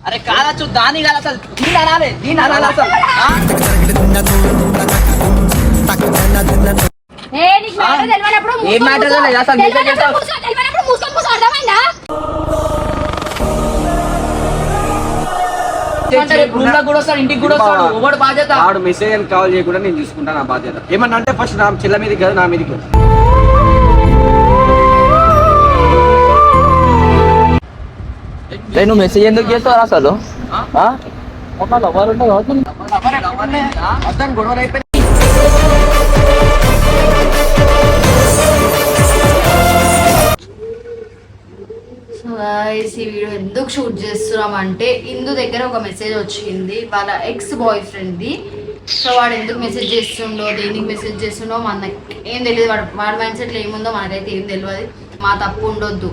అరే కాదచ్చు దాని కాదు అసలు. దీని అనాలి దీని అనాలి అసలు? ఏ, ఇంటికి కూడా మెసేజ్ అని కాల్ చేయకుండా నేను చూసుకుంటా నా బాధ్యత. ఏమన్నా అంటే ఫస్ట్ నా చెల్ల మీదకి కాదు నా మీదకి నువ్వు మెసేజ్ ఎందుకు చేస్తావు అసలు ఈ వీడియో ఎందుకు షూట్ చేస్తున్నాం అంటే ఇందు దగ్గర ఒక మెసేజ్ వచ్చింది వాళ్ళ ఎక్స్ బాయ్ ఫ్రెండ్ది సో వాడు ఎందుకు మెసేజ్ చేస్తుండో దేనికి మెసేజ్ చేస్తుండో మనకి ఏం తెలియదు. వాడు వాడి మైండ్ సెట్లో ఏముందో మనకైతే ఏం తెలియదు. మా తప్పు ఉండొద్దు.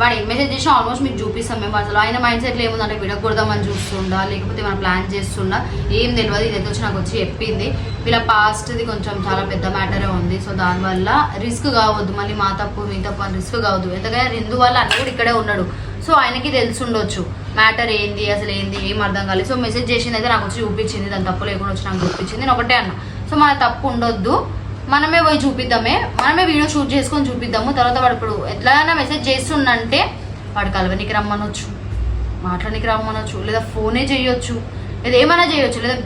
వాడు ఏం మెసేజ్ చేసినా ఆల్మోస్ట్ మీకు చూపిస్తాం. మేము అసలు ఆయన మైండ్ సెట్లో ఏముందంటే విడకూడదామని చూస్తుండా లేకపోతే మనం ప్లాన్ చేస్తుండా ఏం తెలియదు ఇదైతే వచ్చి నాకు వచ్చి చెప్పింది. వీళ్ళ పాస్ట్ది కొంచెం చాలా పెద్ద మ్యాటరే ఉంది. సో దానివల్ల రిస్క్ కావద్దు. మళ్ళీ మా తప్పు మీ తప్పు అని రిస్క్ కావద్దు. ఎందుకంటే రిందు వల్ల అన్న కూడా ఇక్కడే ఉన్నాడు. సో ఆయనకి తెలిసి ఉండొచ్చు. మ్యాటర్ ఏంది అసలు ఏంది ఏం అర్థం కాలేదు. సో మెసేజ్ చేసింది అయితే నాకు వచ్చి చూపించింది. దాని తప్పు లేకుండా వచ్చి నాకు చూపించింది. నేను ఒకటే అన్న. సో మన తప్పు ఉండొద్దు. మనమే పోయి చూపిద్దామే మనమే వీడియో షూట్ చేసుకొని చూపిద్దాము. తర్వాత వాడు ఇప్పుడు ఎట్లైనా మెసేజ్ చేస్తుండంటే వాడు కలవనికి రమ్మనొచ్చు మాట్లాడడానికి రమ్మనొచ్చు లేదా ఫోనే చేయొచ్చు లేదా ఏమైనా చేయొచ్చు లేదా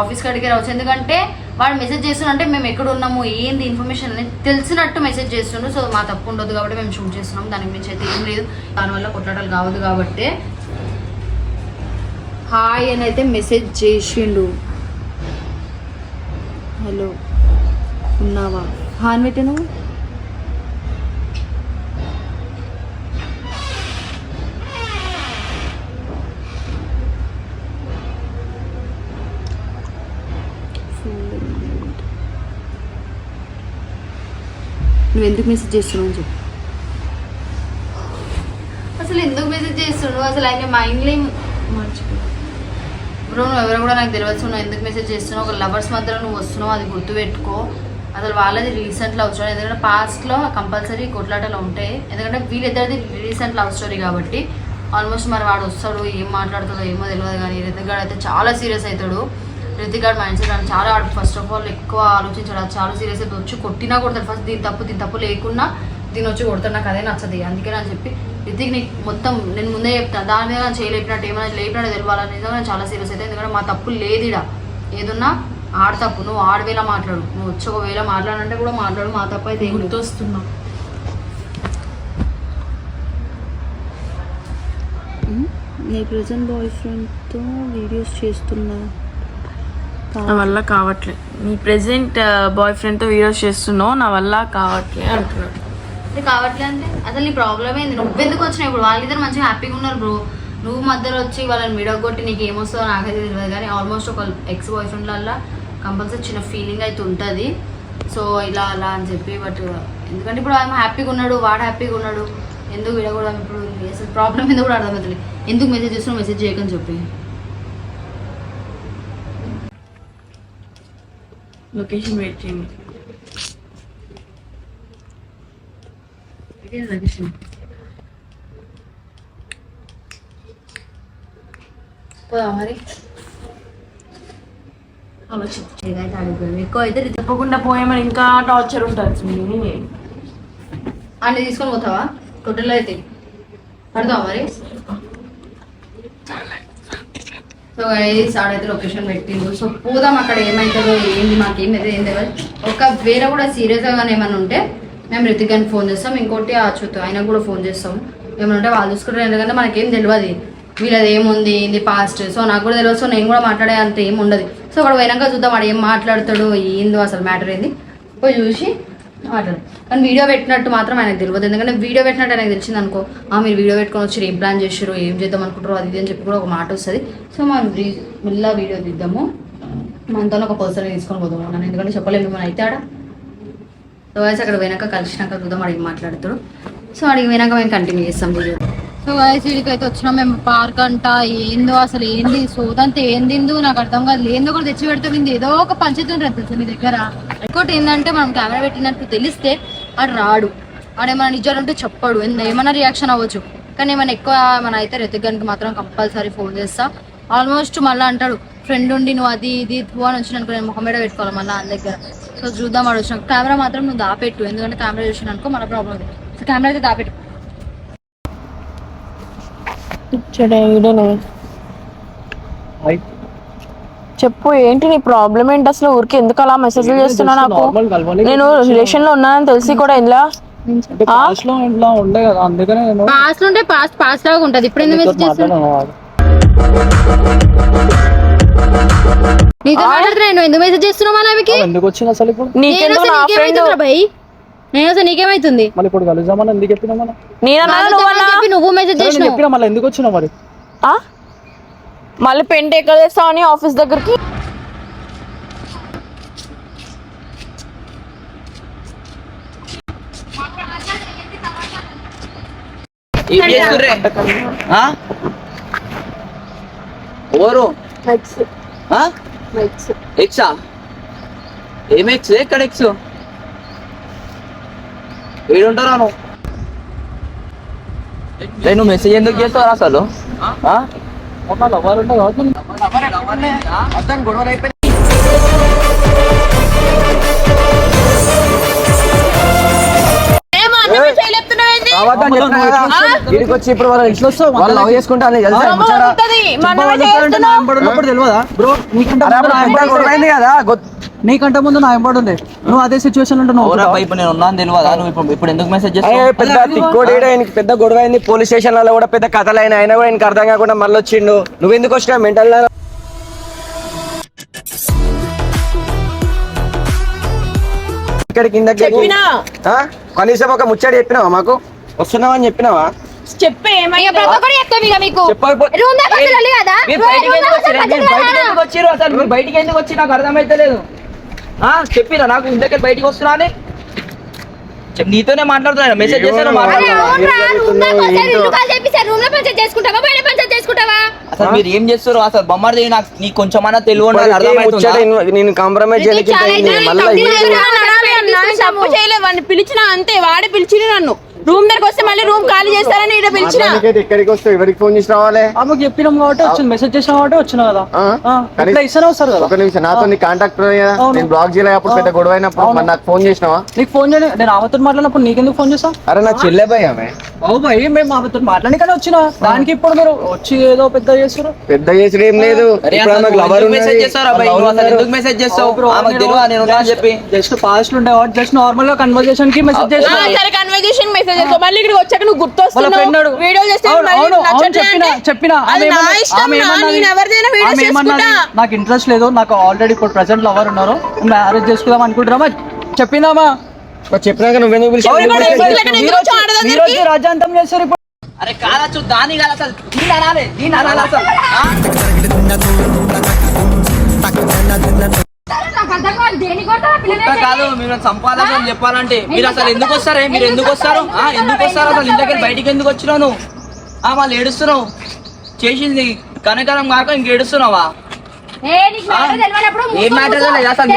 ఆఫీస్ కాడికి రావచ్చు. ఎందుకంటే వాడు మెసేజ్ చేస్తుండే మేము ఎక్కడ ఉన్నాము ఏంది ఇన్ఫర్మేషన్ అనేది తెలిసినట్టు మెసేజ్ చేస్తుండ్రు సో మా తప్పు ఉండదు కాబట్టి మేము షూట్ చేస్తున్నాం దానికి మించి అయితే ఏం లేదు. దానివల్ల కొట్లాటలు కావద్దు కాబట్టి హాయ్ అని అయితే మెసేజ్ చేసిండు. హలో ఉన్నావా? హాన్ నువ్వు నువ్వు ఎందుకు మెసేజ్ చేస్తున్నావు అని చెప్పు. అసలు ఎందుకు మెసేజ్ చేస్తున్నావు? అసలు ఆయన మైండ్లీ మర్చిపో బ్రో నువ్వు ఎవరు కూడా నాకు తెలియదు నువ్వు ఎందుకు మెసేజ్ చేస్తున్నావు? ఒక లవర్స్ మధ్యలో నువ్వు వస్తున్నావు అది గుర్తుపెట్టుకో. అసలు వాళ్ళది రీసెంట్ లవ్ స్టోరీ. ఎందుకంటే పాస్ట్లో కంపల్సరీ కొట్లాటలు ఉంటాయి. ఎందుకంటే వీళ్ళిద్దరిది రీసెంట్ లవ్ స్టోరీ కాబట్టి ఆల్మోస్ట్ మరి వాడు వస్తాడు ఏం మాట్లాడుతుందో ఏమో తెలియదు కానీ రితిక్ గారు అయితే చాలా సీరియస్ అవుతాడు రితిక్ గారు మైండ్ సెట్ అని చాలా ఫస్ట్ ఆఫ్ ఆల్ ఎక్కువ ఆలోచించాడు. చాలా సీరియస్ అయితే వచ్చి కొట్టినా కొడతాడు. ఫస్ట్ దీని తప్పు దీని తప్పు లేకున్నా దీని వచ్చి కొడతాడు. నాకు అదే నచ్చదు. అందుకే అని చెప్పి రితిక్ నీకు మొత్తం నేను ముందే చెప్తాను దాని మీద చేయలేపినట్టు ఏమైనా లేపినట్టు తెలియాలని నిజంగా చాలా సీరియస్ అయితే. ఎందుకంటే మా తప్పు లేదు ఇడ ఏదున్నా ఆడ తప్పు నువ్వు ఆడవేళ మాట్లాడు. నువ్వు వచ్చి ఒకవేళ మాట్లాడంటే కూడా మాట్లాడు మా తప్పు అయితే. గుర్తొస్తున్నా. నీ ప్రజెంట్ బాయ్ ఫ్రెండ్తో వీడియోస్ చేస్తున్నా. నా వల్ల కావట్లే. నీ ప్రెసెంట్ బాయ్ ఫ్రెండ్తో వీడియోస్ చేస్తున్నావు నా వల్ల కావట్లే అంటున్నాడు. కావట్లే అంటే? అసలు నీ ప్రాబ్లం ఏంది? నువ్వెందుకు వచ్చినావు? ఇప్పుడు వాళ్ళిద్దరు మంచిగా హ్యాపీగా ఉన్నారు బ్రో నువ్వు మధ్యలో వచ్చి వాళ్ళని విడగొట్టి నీకు ఏమొస్తుందో నాకైతే తెలియదు కానీ ఆల్మోస్ట్ ఒక ఎక్స్ బాయ్ ఫ్రెండ్లల్లా కంపల్సరీ చిన్న ఫీలింగ్ అయితే ఉంటుంది. సో ఇలా అలా అని చెప్పి బట్ ఎందుకంటే ఇప్పుడు ఆయన హ్యాపీగా ఉన్నాడు వాడు హ్యాపీగా ఉన్నాడు. ఎందుకు విడకూడదు ఇప్పుడు? అసలు ప్రాబ్లం ఎందుకు కూడా అర్థమవుతుంది ఎందుకు మెసేజ్ చేస్తున్నావు? మెసేజ్ చేయకని చెప్పి. లొకేషన్ వెయిట్ చేయండి. పోదా మరి. ఆలోచించు ఏదైతే ఎక్కువ అయితే తప్పకుండా పోయామని ఇంకా టార్చర్ ఉంటుంది అన్నీ తీసుకొని పోతావా? టోటల్ అయితే. పడతావా మరి? సో గైస్ ఆడైతే లొకేషన్ పెట్టిండు సో పోదాం అక్కడ ఏమవుతుందో ఏంది మాకేం అయితే ఏం తెలియదు ఒక వేరే కూడా సీరియస్గా కానీ ఏమైనా ఉంటే మేము రితిక్ అని ఫోన్ చేస్తాం. ఇంకోటి ఆ చుట్టూ ఆయనకు కూడా ఫోన్ చేస్తాం. ఏమైనా ఉంటే వాళ్ళు చూసుకుంటారు. ఎందుకంటే మనకేం తెలియదు వీళ్ళది ఏముంది ఏంది పాస్ట్ సో నాకు కూడా తెలియదు సో నేను కూడా మాట్లాడే అంత ఏమి ఉండదు. సో అక్కడ పోయినాక చూద్దాం వాడు ఏం మాట్లాడతాడు ఏందో అసలు మ్యాటర్ ఏంది? పోయి చూసి మాట్లాడు. కానీ వీడియో పెట్టినట్టు మాత్రం ఆయనకు తెలియదు ఎందుకంటే వీడియో పెట్టినట్టు ఆయనకు తెలిసింది అనుకో ఆ మీరు వీడియో పెట్టుకొని వచ్చి ఏం ప్లాన్ చేశారు ఏం చేద్దాం అనుకుంటారు అది ఇది అని చెప్పి కూడా ఒక మాట వస్తుంది. సో మనం రీ- వీడియో తీద్దాము. మనతో ఒక పర్సన్ తీసుకొని పోదాము నన్ను ఎందుకంటే చెప్పలేము మనం అయితే ఆడ సో వాయిస్ అక్కడ పోయినాక కలిసినాక చూద్దాం అడిగి మాట్లాడుతాడు. సో అడిగి పోయినాక మేము కంటిన్యూ చేస్తాం వీడియో. సో వైసీడీకి అయితే వచ్చినాం. మేము పార్క్ అంట ఏందో అసలు ఏంది? సోదంతా ఏందిందో నాకు అర్థం కాదు. ఏందో కూడా తెచ్చి పెడుతుంది ఏదో ఒక పంచాయతీ తెలుసు మీ దగ్గర? ఇంకోటి ఏంటంటే మనం కెమెరా పెట్టినట్టు తెలిస్తే ఆడు రాడు. ఆడేమన్నా నిజాలు ఉంటే చెప్పాడు. ఏమైనా రియాక్షన్ అవ్వచ్చు. కానీ ఏమైనా ఎక్కువ మన అయితే రితిక్ మాత్రం కంపల్సరీ ఫోన్ చేస్తా. ఆల్మోస్ట్ మళ్ళీ అంటాడు ఫ్రెండ్ ఉండి నువ్వు అది ఇది తూ అని వచ్చిన అనుకో నేను ముఖమేడ పెట్టుకోవాలి మళ్ళీ ఆయన దగ్గర. సో చూద్దాం ఆడు వచ్చిన కెమెరా మాత్రం నువ్వు దాపెట్టు. ఎందుకంటే కెమెరా చూసిన అనుకో మన ప్రాబ్లం సో కెమెరా అయితే దాపెట్టు. చెప్పు ఏంటి నీ ప్రాబ్లం ఏంటి అసలు? ఊరికి ఎందుకు అలా మెసేజ్ చేస్తున్నావు నాకు? నేను రిలేషన్లో ఉన్నానని తెలిసి కూడా ఇలా పాస్ట్లో ఇంట్లో ఉండే కదా అందుకనే నేను పాస్ట్ ఉంటే పాస్ట్ పాస్ట్ లాగా ఉంటది. ఇప్పుడు ఎందుకు మెసేజ్ చేస్తున్నావు? నీతో మాట్లాడుతున్నా నువ్వు ఎందుకు మెసేజ్ చేస్తున్నావు మన ఆమెకి ఎందుకు వచ్చింది అసలు ఇప్పుడు? నీకెందుకు నా ఫ్రెండ్ నేను అసలు నీకేమైతుంది? మళ్ళీ ఇప్పుడు కలుద్దామని ఎందుకు చెప్పినా మనం? నేనన్నా వాళ్ళతో నువ్వన్నా? చెప్పి నువ్వు మెసేజ్ నేను చేసినావు. చెప్పినా మళ్ళీ ఎందుకు వచ్చినావు మరి? ఆ? మళ్ళీ పెంట్ ఎక్కడ చేస్తావు అని ఆఫీస్ దగ్గరికి? ఏం చేస్తుర్రే? ఆ? ఎవరు? ఆ? ఎక్సా ఏం ఎక్స్ ఎక్కడ ఎక్స్ ఏడుంటారా నువ్వు రే, నువ్వు మెసేజ్ ఎందుకు చేస్తావు అసలు? వీడికి వచ్చి ఇప్పుడు వాళ్ళు ఇట్లా వస్తావు? వాళ్ళు లవ్ చేసుకుంటా తెలియదా? బ్రో నీకంటే కదా. నీకంటే ముందు నా ఎంబడి ఉంది. నువ్వు అదే సిచ్యువేషన్లో ఓరా నువ్వు ఇప్పుడు నేను ఉన్నాను తెలియదా నువ్వు ఇప్పుడు ఇప్పుడు ఎందుకు మెసేజ్ చేస్తావు పెద్ద తిక్కోడు ఈయనకి పెద్ద గొడవ అయింది. పోలీస్ స్టేషన్లలో కూడా పెద్ద కథలు అయినా అయినా కూడా ఆయనకి అర్థం కాకుండా మళ్ళీ వచ్చిండు. నువ్వు ఎందుకు వచ్చినా మెంటల్ ఇక్కడ కిందకి చెప్పినా? ఆ? కనీసం ఒక ముచ్చడి చెప్పినావా మాకు? వస్తున్నావని చెప్పినావా? చెప్పే మీకు. రూమ్ కదా? బయటికి ఎందుకు వచ్చి నాకు అర్థమైతలేదు. ఆ చెప్పిరా నాకు ఇంతకే బయటికి వస్తున్నా అని నీతోనే మాట్లాడుతున్నా మెసేజ్ చేశాను అసలు మీరు ఏం చేస్తారు అసలు బొమ్మడి నాకు నీకు కొంచెమన్నా తెలివి ఉన్నది ముచ్చట అర్థమవుతుందా? ఇన్వ- నేను కాంప్రమైజ్ చేయలేదు వాడిని పిలిచిన అంతే వాడే పిలిచిన నన్ను. రూమ్ దగ్గరకు వస్తే మళ్ళీ రూమ్ ఖాళీ చేస్తారని ఇక్కడ పిలిచిన. మాట్లాడనీకైతే ఎక్కడికి వస్తావు ఎవరికి ఫోన్ చేసి రావాలి ఆమెకు చెప్పినాం కాబట్టి వచ్చింది మెసేజ్ చేసిన కాబట్టి వచ్చిన కదా. ఆ? ఆ, కనీసం- ఇట్లా ఇస్తూనే వస్తారు కదా. ఒక నిమిషం నాతో నీ కాంటాక్ట్ కదా అవును. నేను బ్లాక్ చేయలే అప్పుడు పెద్ద గొడవ అయినప్పుడు మరి నాకు ఫోన్ చేసినావా? నీకు ఫోన్ చేయని నేను ఆమెతో మాట్లాడినప్పుడు నీకెందుకు ఫోన్ చేస్తా అరే నా చెల్లె భయ్ ఆమె. అవు భయ్ మేము ఆమెతో మాట్లాడనికనే వచ్చిన. దానికి ఇప్పుడు మీరు వచ్చి ఏదో పెద్ద చేస్తారు పెద్ద చేసుడు ఏం లేదు. అరే ఇప్పుడు అసలు ఆమెకు నువ్వు లవర్ ఎందుకు మెసేజ్ ఉన్నది చేస్తావు అబ్బాయి నువ్వు అసలు ఎందుకు మెసేజ్ చేస్తావు? ఆమెకు తెలియదా నేను ఉన్నా అని చెప్పి. జస్ట్ పాస్ట్ ఉండే జస్ట్ నార్మల్గా కన్వర్జేషన్కి మెసేజ్ ఆ, చేస్తా సరే కన్వర్జేషన్ మెసేజ్ చేస్తావు. మళ్ళీ ఇక్కడికి వచ్చాక నువ్వు గుర్తొస్తున్నావు. వీడియో చేస్తే నాకు ఇంట్రెస్ట్ లేదు. నాకు ఆల్రెడీ ఇప్పుడు ప్రెసెంట్ లవర్ ఉన్నారు. మ్యారేజ్ చేసుకుందాం అనుకుంటున్నామా చెప్పిందామా మరి చెప్పినాక నువ్వెందుకు? ఎవరు రాజ్యాంతం చేస్తారు ఇప్పుడు. అరే కాదచ్చు దాని కాదు అసలు. దీన్ని అనాలి దీన్ని అనాలి అసలు. కాదు. మీరు సంపాదన చెప్పాలంటే. మీరు అసలు ఎందుకు వస్తారే? మీరు ఎందుకు వస్తారు? ఆ, ఎందుకు వస్తారు? అసలు ఇంతకీ బయటికి ఎందుకు వచ్చినావు నువ్వు? ఆ వాళ్ళు ఏడుస్తున్నావు. చేసింది కనకరం కాక ఇంక ఏడుస్తున్నావా? ఏ మ్యాటర్ అసలు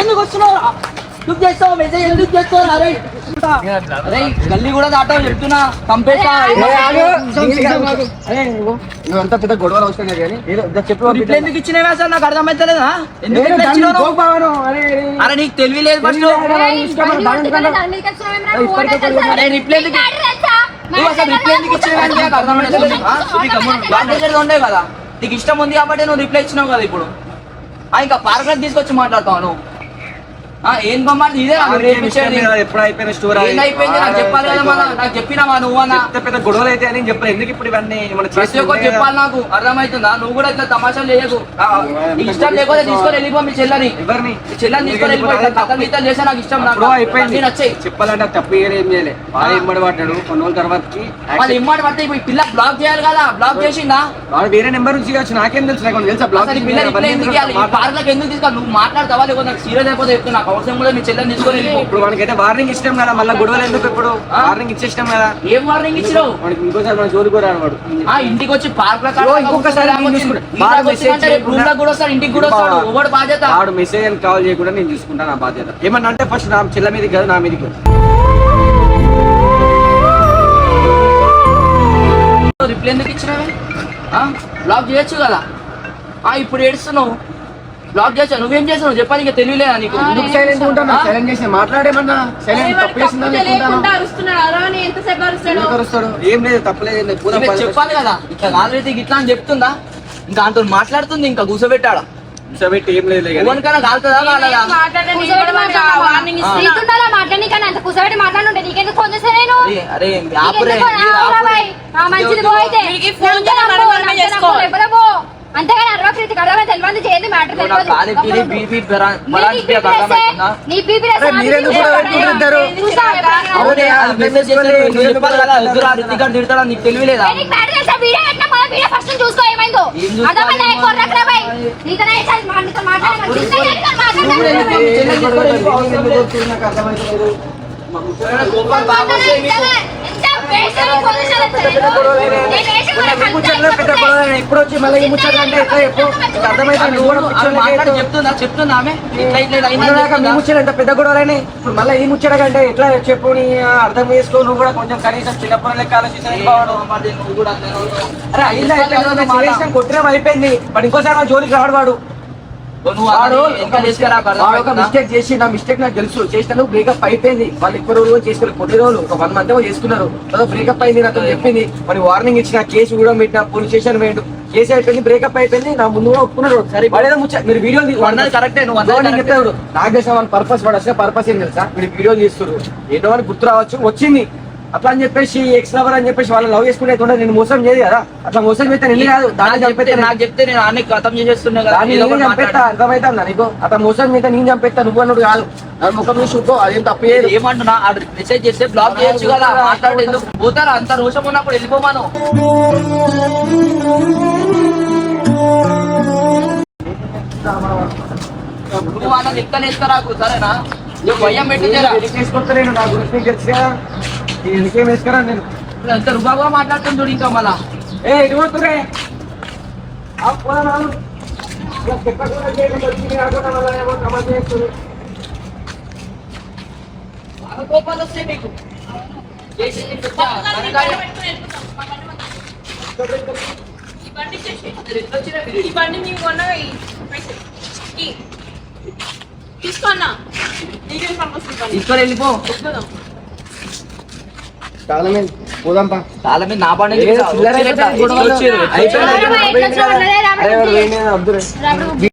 ఎందుకు వస్తున్నావు ఎందుకు చేస్తావు? మెసేజ్ ఎందుకు చేస్తావు అరే గల్లీ కూడా దాటావు చెప్తున్నా కంపేస్తా పెద్ద గొడవలు కానీ చెప్పు ఎందుకు ఇచ్చినవే అసలు నాకు అర్థమైతలేదా ఎందుకు అరే నీకు తెలివి లేదు ఫస్ట్? అరే రిప్లై ఎందుకు అసలు రిప్లై ఎందుకు ఇచ్చినావు ఉండే కదా నీకు ఇష్టం ఉంది కాబట్టి నువ్వు రిప్లై ఇచ్చినావు కదా. ఇప్పుడు. ఆ, ఇంకా పార్క్ తీసుకొచ్చి మాట్లాడతావు నువ్వు. ఏం బొమ్మలు ఇదే ఎప్పుడు అయిపోయిన స్టోర్ అయిపోయింది? నాకు చెప్పాలి కదా మన నాకు చెప్పినావా నువ్వన్నా పెద్ద గొడవలు అయితే అని చెప్పలేదు ఎందుకు ఇప్పుడు ఇవన్నీ ప్రతి చెప్పాలి నాకు. అర్థమవుతుందా? నువ్వు కూడా ఇట్లా తమాషాలు చేయకు. ఇష్టం లేకపోతే తీసుకొని వెళ్ళిపో మీ చెల్లని. ఎవరిని? చెల్లని తీసుకొని వెళ్ళిపో ఇట్లా కథ గీతలు చేస్తే నాకు ఇష్టం నాకు. అయిపోయింది. అన్నీ నచ్చాయి. చెప్పాలంటే తప్పు ఏం ఏం చేయలే. బాగా ఇమ్మడి పడ్డాడు. కొన్ని రోజుల తర్వాతకి వాళ్ళు ఇమ్మడి పడితే ఇప్పుడు పిల్ల బ్లాక్ చేయాలి కదా. బ్లాక్ చేసిందా? వాడు వేరే నెంబర్ నుంచి వచ్చి నాకేం తెలుసు నాకు? తెలుసా? బ్లాక్ అసలు ఈ పిల్ల ఇట్లా ఎందుకు పార్క్ ఎందుకు తీసుకోవాలి నువ్వు మాట్లాడతావా? లేకపోతే నాకు సీరియస్ అయిపోతే చెప్తున్నా అవసరం కూడా మీ చెల్లెని తీసుకొని వెళ్ళిపో. ఇప్పుడు మనకైతే వార్నింగ్ ఇష్టం కదా మళ్ళీ గొడవలు ఎందుకు ఇప్పుడు? వార్నింగ్ ఇచ్చేష్టం కదా. ఏం వార్నింగ్ ఇచ్చినావు? వాడికి ఇంకోసారి మన జోలికి కూడా రాడు వాడు ఆ ఇంటికి వచ్చి పార్క్లో ఇంకొకసారి నేను చూసుకుంటా. వాడు message రూమ్లో కూడా వస్తాడు ఇంటికి కూడా వస్తాడు. బాధ్యత? వాడు మెసేజ్ అని కాల్ చేయకుండా నేను చూసుకుంటాను నా బాధ్యత. ఏమన్నా అంటే ఫస్ట్ నా చెల్ల మీదకి కాదు నా మీదకి రిప్లై ఎందుకు ఇచ్చినావే? బ్లాక్ చేయొచ్చు కదా. ఆ ఇప్పుడు ఏడుస్తున్నావు. బ్లాక్ చేయొచ్చు నువ్వేం చేస్తున్నావు చెప్పాలి ఇంకా తెలియలేదా నీకు? ఎందుకు సైలెంట్ ఉంటాను సైలెంట్ చేసి మాట్లాడేమన్నా? సైలెంట్ అరుస్తున్నాడు? అరవని ఎంతసేపు అరుస్తాడు? వస్తాడు ఏం లేదు తప్పలేదు చెప్పాలి కదా. ఇట్లా ఇట్లా అని చెప్తుందా? ఇంకా అంత మాట్లాడుతుంది ఇంకా కూర్చోబెట్టాడా కూర్చోబెట్టి ఏం లేదు కాలుతుందా కాలదా నీతుండాలా మాట్లాడి కానీ అంత కూర్చోబెట్టి మాట్లాడుంటే నీకెందుకు ఫోన్ చేసా నేను? అరే, అరే ఆపురే. నీకెందుకు? మీరు ఆ, ఆపురే. బాయ్. ఆ, మంచిది పో అయితే. వీడికి ఫోన్ నన్ను చేయడం నమ్ము, మనమే నన్ను చేసుకో. నమ్ము, లేకపోతే పో. అంతేగాని అరవకృతి కడవ తెలియదు చేయదు మ్యాటర్ నా కాలి పీడి పెద్ద ఇప్పుడు వచ్చి మళ్ళీ ఈ ముచ్చట్లు ఎట్లా చెప్పు అర్థమైతే నువ్వు కూడా ఆమె చెప్తుందా చెప్తుందా ఆమె మీ ముచ్చట ఎంత పెద్ద గొడవలని ఇప్పుడు మళ్ళీ ఈ ముచ్చట కంటే ఎట్లా చెప్పు నీ అర్థం చేసుకో నువ్వు కూడా కొంచెం కనీసం చిన్నప్పుడు లెక్క ఆలోచించాలి అరే అయిందా కొట్టిన అయిపోయింది మరి ఇంకోసారి జోలికి రాడు వాడు వాడు ఒక? మిస్టేక్ చేసి నా మిస్టేక్ నాకు తెలుసు. చేసినాను బ్రేకప్ అయిపోయింది. వాళ్ళు ఎక్కువ రోజులు చేసుకోలేదు కొన్ని రోజులు ఒక వన్ మంత్ చేసుకున్నారు బ్రేకప్ అయింది నాతో చెప్పింది. మరి వార్నింగ్ ఇచ్చిన కేసు కూడా పెట్టిన పోలీస్ స్టేషన్ వేయండు కేసు అయిపోయింది బ్రేకప్ అయిపోయింది. నా ముందు కూడా ఒప్పుకున్నారు సరే వాడేదో ముచ్చ మీరు వీడియో కరెక్టే, నాకు తెలిసిన వాళ్ళ పర్పస్ వాడు వచ్చిన పర్పస్ ఏం తెలుసా? మీరు వీడియో తీస్తున్నారు. ఏదో అని గుర్తు రావచ్చు. వచ్చింది. అట్లా అని చెప్పేసి ఎక్స్ లవర్ అని చెప్పేసి వాళ్ళు లవ్ చేసుకునే నేను మోసం చేయదు కదా? అట్లా మోసం చేస్తే నేను కాదు దాన్ని చెప్తే చంపితే నాకు చెప్తే నేను అన్ని ఖతం చేసేస్తున్నా కదా నేను చంపేస్తా. అర్థమవుతుందా నీకు? అతను మోసం మీద నేను చంపేస్తా నువ్వు అన్నాడు కాదు. నా ముఖం చూసి చూపో అదేం తప్పు ఏమంటున్నా? మెసేజ్ చేస్తే బ్లాక్ చేయొచ్చు కదా మాట్లాడు ఎందుకు? పోతారా? అంత రోషం ఉన్నప్పుడు వెళ్ళిపోమాను నువ్వు అన్న లెక్కన వేసుకురాకు సరేనా? నువ్వు భయం పెట్టి. తీసుకొస్తా నేను నా గురించి తెలుసు ఎందుకేం వేసుకురా నేను ఇప్పుడు ఎంత రుబాగా మాట్లాడుతుంది చూడు ఇంకా మళ్ళా ఏ ఎటు పోతురే ఆ పోరా నాను. ఇలా చెప్పకుండా చేయకుండా వచ్చి రాకుండా మళ్ళా ఏమో క్రమం చేస్తుర్రు. బాగా కోపాలు వస్తాయి మీకు చేసింది పెద్ద ఘనకార్యం. అసలు ఎట్లా వచ్చినా మీరు? ఈ బండి నీకు కొన్నగా ఈ పైసలు. ఈ. తీసుకో అన్న నీకేం పర్పస్ ఈ బండి తీసుకొని వెళ్ళిపో వద్దు. కాలమే పోదాంపా చాలా మీద నా పండుగ అయిపోయింది.